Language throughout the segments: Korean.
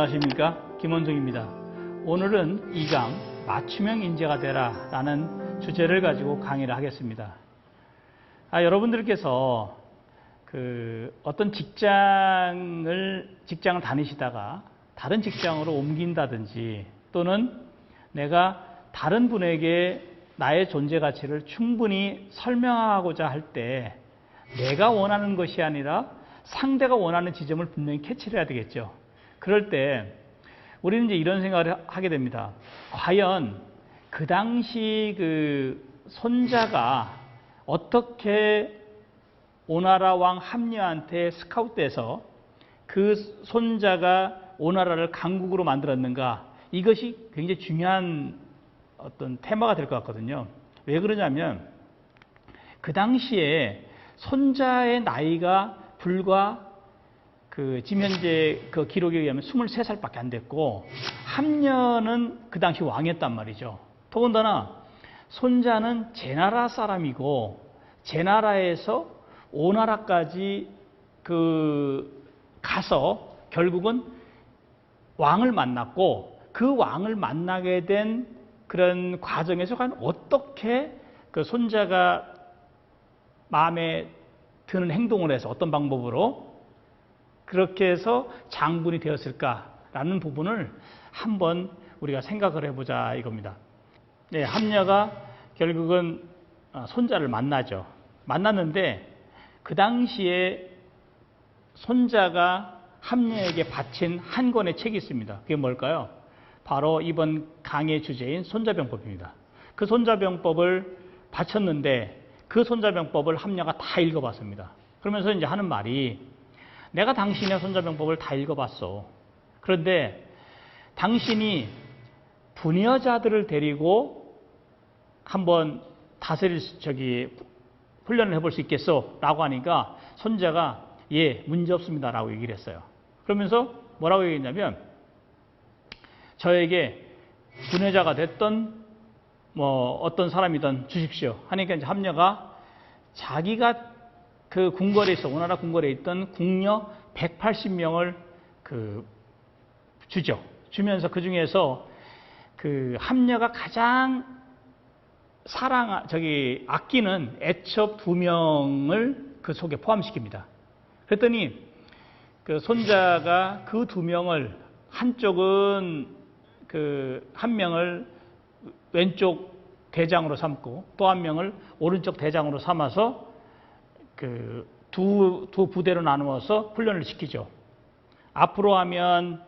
안녕하십니까 김원중입니다. 오늘은 2강 맞춤형 인재가 되라 라는 주제를 가지고 강의를 하겠습니다. 아, 여러분들께서 그 어떤 직장을 직장을 다니시다가 다른 직장으로 옮긴다든지 또는 내가 다른 분에게 나의 존재 가치를 충분히 설명하고자 할 때 내가 원하는 것이 아니라 상대가 원하는 지점을 분명히 캐치를 해야 되겠죠. 그럴 때 우리는 이제 이런 생각을 하게 됩니다. 과연 그 당시 그 손자가 어떻게 오나라 왕 함녀한테 스카웃돼서 그 손자가 오나라를 강국으로 만들었는가 이것이 굉장히 중요한 어떤 테마가 될 것 같거든요. 왜 그러냐면 그 당시에 손자의 나이가 불과 그 지금 현재 그 기록에 의하면 23살밖에 안 됐고 함녀는 그 당시 왕이었단 말이죠. 더군다나 손자는 제 나라 사람이고 제 나라에서 오나라까지 그 가서 결국은 왕을 만났고 그 왕을 만나게 된 그런 과정에서 과연 어떻게 그 손자가 마음에 드는 행동을 해서 어떤 방법으로 그렇게 해서 장군이 되었을까라는 부분을 한번 우리가 생각을 해보자 이겁니다. 네, 함녀가 결국은 어, 손자를 만나죠. 만났는데 그 당시에 손자가 함녀에게 바친 한 권의 책이 있습니다. 그게 뭘까요? 바로 이번 강의 주제인 손자병법입니다. 그 손자병법을 바쳤는데 그 손자병법을 함녀가 다 읽어봤습니다. 그러면서 이제 하는 말이 내가 당신의 손자병법을 다 읽어봤어. 그런데 당신이 부녀자들을 데리고 한번 다스릴 저기 훈련을 해볼 수 있겠어? 라고 하니까 손자가 예, 문제 없습니다. 라고 얘기를 했어요. 그러면서 뭐라고 얘기했냐면 저에게 부녀자가 됐던 뭐 어떤 사람이든 주십시오. 하니까 이제 함녀가 자기가 그 궁궐에 있어 오나라 궁궐에 있던 궁녀 180명을 그 주죠. 주면서 그 중에서 그 함녀가 가장 사랑 저기 아끼는 애첩 두 명을 그 속에 포함시킵니다. 그랬더니 그 손자가 그 두 명을 한쪽은 그 한 명을 왼쪽 대장으로 삼고 또 한 명을 오른쪽 대장으로 삼아서 그 두 두 부대로 나누어서 훈련을 시키죠. 앞으로 하면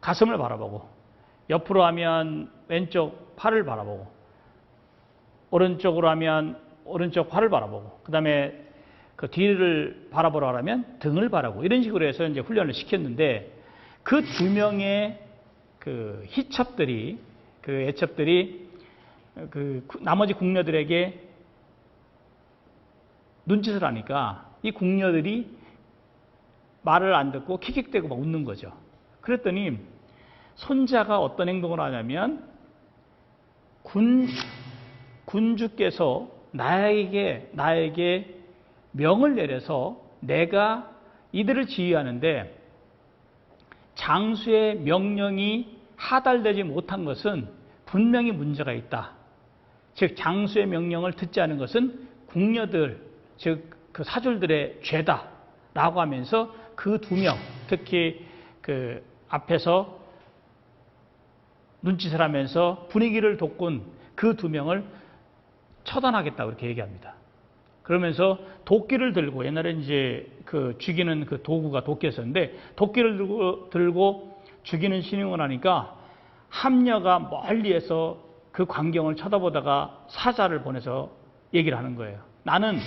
가슴을 바라보고 옆으로 하면 왼쪽 팔을 바라보고 오른쪽으로 하면 오른쪽 팔을 바라보고 그 다음에 그 뒤를 바라보라 하면 등을 바라보고 이런 식으로 해서 이제 훈련을 시켰는데 그 두 명의 그 희첩들이 그 애첩들이 그 나머지 궁녀들에게 눈짓을 하니까 이 궁녀들이 말을 안 듣고 킥킥대고 막 웃는 거죠. 그랬더니 손자가 어떤 행동을 하냐면 군 군주께서 나에게 나에게 명을 내려서 내가 이들을 지휘하는데 장수의 명령이 하달되지 못한 것은 분명히 문제가 있다. 즉 장수의 명령을 듣지 않은 것은 궁녀들 즉 그 사줄들의 죄다라고 하면서 그 두 명 특히 그 앞에서 눈짓을 하면서 분위기를 돋군 그 두 명을 처단하겠다고 이렇게 얘기합니다. 그러면서 도끼를 들고 옛날에 이제 그 죽이는 그 도구가 도끼였었는데 도끼를 들고, 들고 죽이는 신용을 하니까 함녀가 멀리에서 그 광경을 쳐다보다가 사자를 보내서 얘기를 하는 거예요. 나는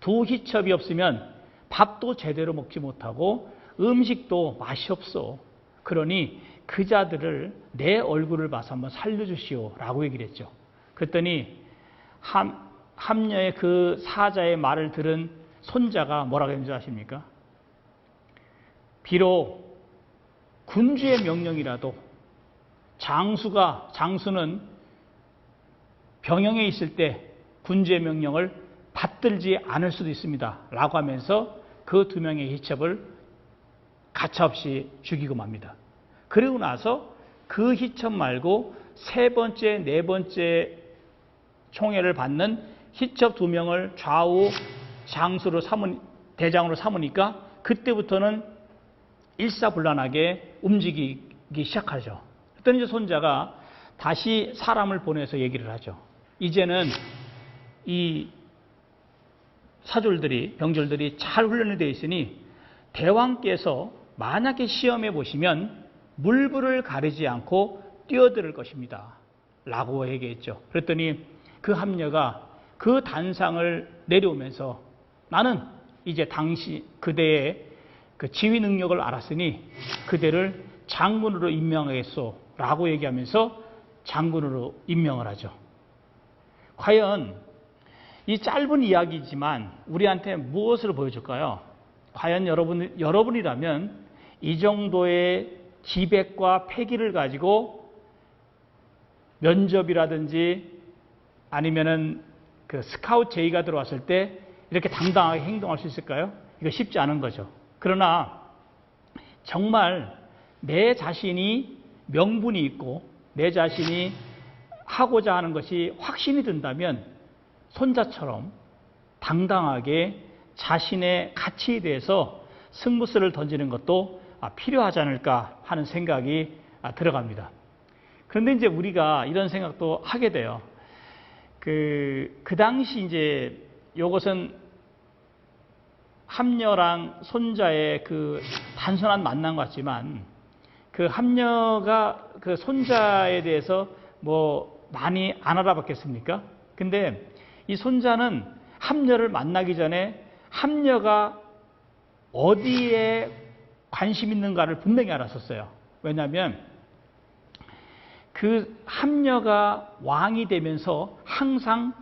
두 희첩이 없으면 밥도 제대로 먹지 못하고 음식도 맛이 없어. 그러니 그 자들을 내 얼굴을 봐서 한번 살려주시오. 라고 얘기를 했죠. 그랬더니 함, 함녀의 그 사자의 말을 들은 손자가 뭐라고 했는지 아십니까? 비록 군주의 명령이라도 장수가 장수는 병영에 있을 때 군주의 명령을 받들지 않을 수도 있습니다. 라고 하면서 그 두 명의 희첩을 가차없이 죽이고 맙니다. 그리고 나서 그 희천 말고 세 번째, 네 번째 총애를 받는 희첩 두 명을 좌우 장수로 삼은 대장으로 삼으니까 그때부터는 일사불란하게 움직이기 시작하죠. 그랬더니 이제 손자가 다시 사람을 보내서 얘기를 하죠. 이제는 이 사졸들이 병졸들이 잘 훈련이 되어 있으니 대왕께서 만약에 시험해 보시면 물불을 가리지 않고 뛰어들 것입니다. 라고 얘기했죠. 그랬더니 그 함녀가 그 단상을 내려오면서 나는 이제 당시 그대의 그 지휘 능력을 알았으니 그대를 장군으로 임명하겠소. 라고 얘기하면서 장군으로 임명을 하죠. 과연 이 짧은 이야기지만 우리한테 무엇을 보여줄까요? 과연 여러분, 여러분이라면 이 정도의 지백과 패기를 가지고 면접이라든지 아니면은 그 스카우트 제의가 들어왔을 때 이렇게 당당하게 행동할 수 있을까요? 이거 쉽지 않은 거죠. 그러나 정말 내 자신이 명분이 있고 내 자신이 하고자 하는 것이 확신이 든다면 손자처럼 당당하게 자신의 가치에 대해서 승부수를 던지는 것도 아, 필요하지 않을까 하는 생각이 아, 들어갑니다. 그런데 이제 우리가 이런 생각도 하게 돼요. 그, 그 당시 이제 요것은 함녀랑 손자의 그 단순한 만남 같지만 그 함녀가 그 손자에 대해서 뭐 많이 안 알아봤겠습니까? 근데 이 손자는 함녀를 만나기 전에 함녀가 어디에 관심 있는가를 분명히 알았었어요. 왜냐하면 그 함녀가 왕이 되면서 항상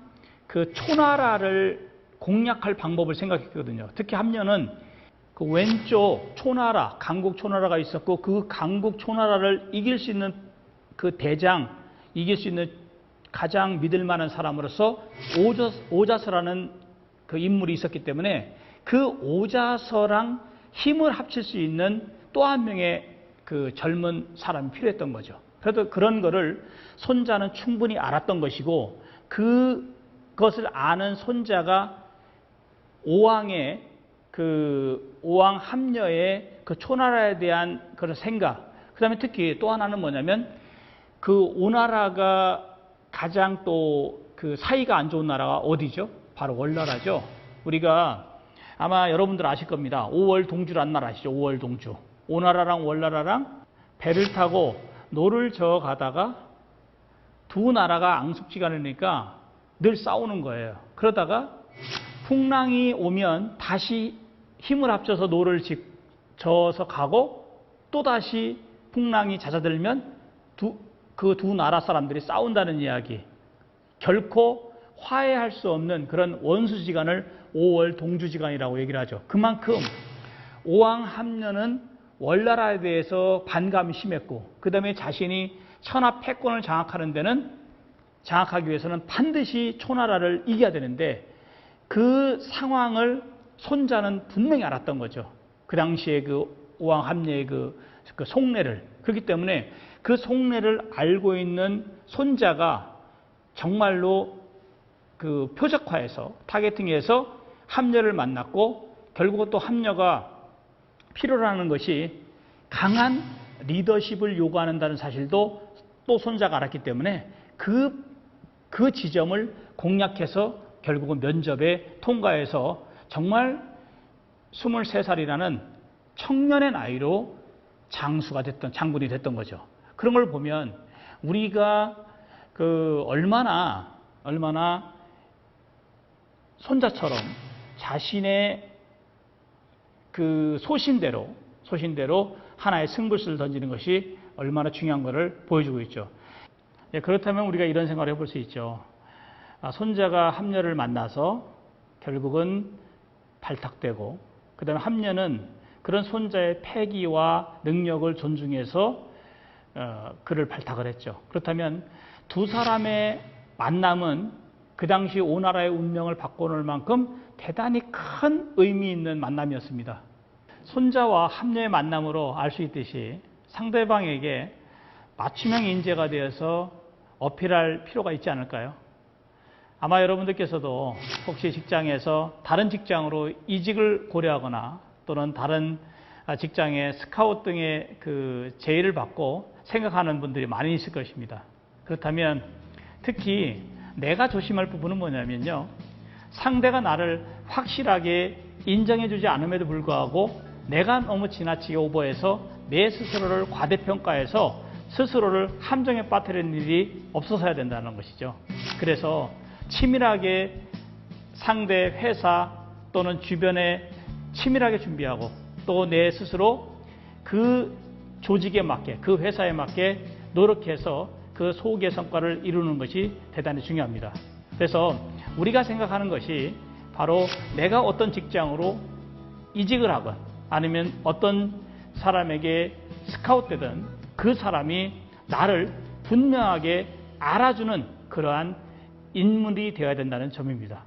그 초나라를 공략할 방법을 생각했거든요. 특히 함녀는 그 왼쪽 초나라, 강국 초나라가 있었고 그 강국 초나라를 이길 수 있는 그 대장, 이길 수 있는 가장 믿을 만한 사람으로서 오자, 오자서 라는 그 인물이 있었기 때문에 그 오자서랑 힘을 합칠 수 있는 또 한 명의 그 젊은 사람이 필요했던 거죠. 그래도 그런 거를 손자는 충분히 알았던 것이고 그것을 아는 손자가 오왕의 그 오왕 합녀의 그 초나라에 대한 그런 생각, 그 다음에 특히 또 하나는 뭐냐면 그 오나라가 가장 또 그 사이가 안 좋은 나라가 어디죠? 바로 월나라죠. 우리가 아마 여러분들 아실 겁니다. 5월 동주란 나라 아시죠? 5월 동주. 오나라랑 월나라랑 배를 타고 노를 저어 가다가 두 나라가 앙숙지간이니까 늘 싸우는 거예요. 그러다가 풍랑이 오면 다시 힘을 합쳐서 노를 집, 저어서 가고 또 다시 풍랑이 잦아들면 그 두 나라 사람들이 싸운다는 이야기. 결코 화해할 수 없는 그런 원수지간을 5월 동주지간이라고 얘기를 하죠. 그만큼 오왕 함녀는 월나라에 대해서 반감이 심했고 그 다음에 자신이 천하 패권을 장악하는 데는 장악하기 위해서는 반드시 초나라를 이겨야 되는데 그 상황을 손자는 분명히 알았던 거죠. 그 당시에 그 오왕 함녀의 그, 그 속내를. 그렇기 때문에 그 속내를 알고 있는 손자가 정말로 그 표적화해서 타겟팅해서 함녀를 만났고 결국 또 함녀가 필요로 하는 것이 강한 리더십을 요구하는다는 사실도 또 손자가 알았기 때문에 그, 그 지점을 공략해서 결국은 면접에 통과해서 정말 23살이라는 청년의 나이로 장수가 됐던, 장군이 됐던 거죠. 그런 걸 보면 우리가 그 얼마나, 얼마나 손자처럼 자신의 그 소신대로 소신대로 하나의 승부수를 던지는 것이 얼마나 중요한 것을 보여주고 있죠. 예, 그렇다면 우리가 이런 생각을 해볼 수 있죠. 아, 손자가 함녀를 만나서 결국은 발탁되고 그 다음에 함녀는 그런 손자의 패기와 능력을 존중해서 어, 그를 발탁을 했죠. 그렇다면 두 사람의 만남은 그 당시 오나라의 운명을 바꿔놓을 만큼 대단히 큰 의미 있는 만남이었습니다. 손자와 합녀의 만남으로 알 수 있듯이 상대방에게 맞춤형 인재가 되어서 어필할 필요가 있지 않을까요? 아마 여러분들께서도 혹시 직장에서 다른 직장으로 이직을 고려하거나 또는 다른 직장의 스카웃 등의 그 제의를 받고 생각하는 분들이 많이 있을 것입니다. 그렇다면 특히 내가 조심할 부분은 뭐냐면요. 상대가 나를 확실하게 인정해주지 않음에도 불구하고 내가 너무 지나치게 오버해서 내 스스로를 과대평가해서 스스로를 함정에 빠뜨리는 일이 없어서야 된다는 것이죠. 그래서 치밀하게 상대 회사 또는 주변에 치밀하게 준비하고 또 내 스스로 그 조직에 맞게 그 회사에 맞게 노력해서 그 소기의 성과를 이루는 것이 대단히 중요합니다. 그래서 우리가 생각하는 것이 바로 내가 어떤 직장으로 이직을 하건 아니면 어떤 사람에게 스카웃되든 그 사람이 나를 분명하게 알아주는 그러한 인물이 되어야 된다는 점입니다.